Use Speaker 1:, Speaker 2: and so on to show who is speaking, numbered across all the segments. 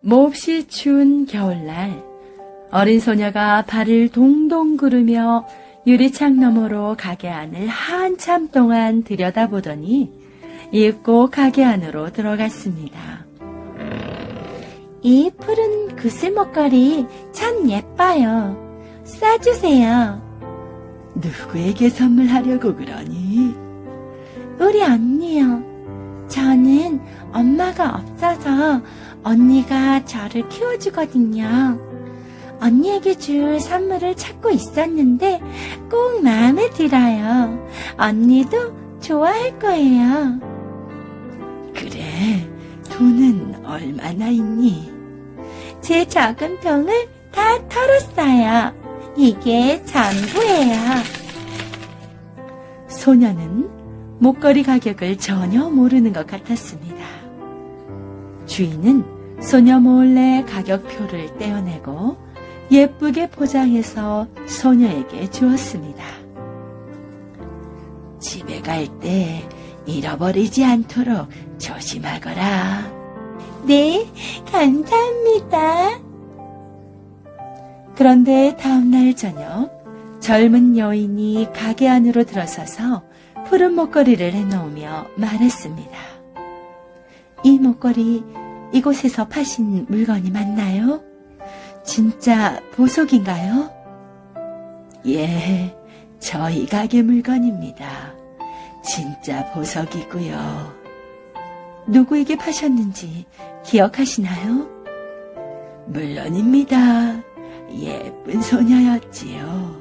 Speaker 1: 몹시 추운 겨울날 어린 소녀가 발을 동동 구르며 유리창 너머로 가게 안을 한참 동안 들여다보더니 입고 가게 안으로 들어갔습니다. 이 푸른 구슬 목걸이 참 예뻐요. 싸주세요. 누구에게 선물하려고 그러니? 우리 언니요. 저는 엄마가 없어서 언니가 저를 키워주거든요. 언니에게 줄 선물을 찾고 있었는데 꼭 마음에 들어요. 언니도 좋아할 거예요. 그래, 돈은 얼마나 있니? 제 저금통을 다 털었어요. 이게 전부예요. 소녀는 목걸이 가격을 전혀 모르는 것 같았습니다. 주인은 소녀 몰래 가격표를 떼어내고 예쁘게 포장해서 소녀에게 주었습니다. 집에 갈 때 잃어버리지 않도록 조심하거라. 네, 감사합니다. 그런데 다음날 저녁 젊은 여인이 가게 안으로 들어서서 푸른 목걸이를 해놓으며 말했습니다. 이 목걸이 이곳에서 파신 물건이 맞나요? 진짜 보석인가요? 예, 저희 가게 물건입니다. 진짜 보석이고요. 누구에게 파셨는지 기억하시나요? 물론입니다. 예쁜 소녀였지요.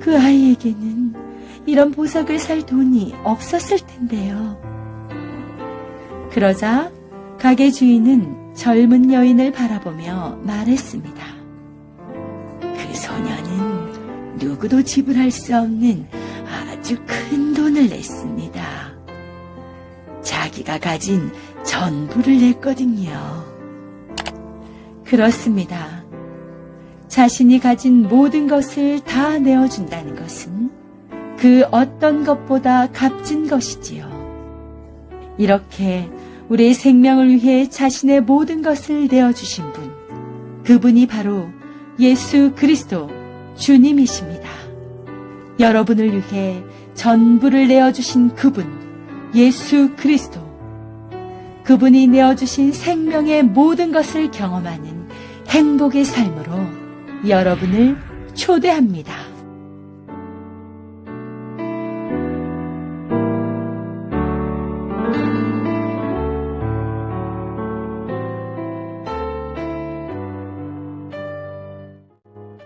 Speaker 1: 그 아이에게는 이런 보석을 살 돈이 없었을 텐데요. 그러자 가게 주인은 젊은 여인을 바라보며 말했습니다. 그 소녀는 누구도 지불할 수 없는 아주 큰 돈을 냈습니다. 자기가 가진 전부를 냈거든요. 그렇습니다. 자신이 가진 모든 것을 다 내어준다는 것은 그 어떤 것보다 값진 것이지요. 이렇게 우리의 생명을 위해 자신의 모든 것을 내어주신 분, 그분이 바로 예수 그리스도 주님이십니다. 여러분을 위해 전부를 내어주신 그분, 예수 그리스도. 그분이 내어주신 생명의 모든 것을 경험하는 행복의 삶으로 여러분을 초대합니다.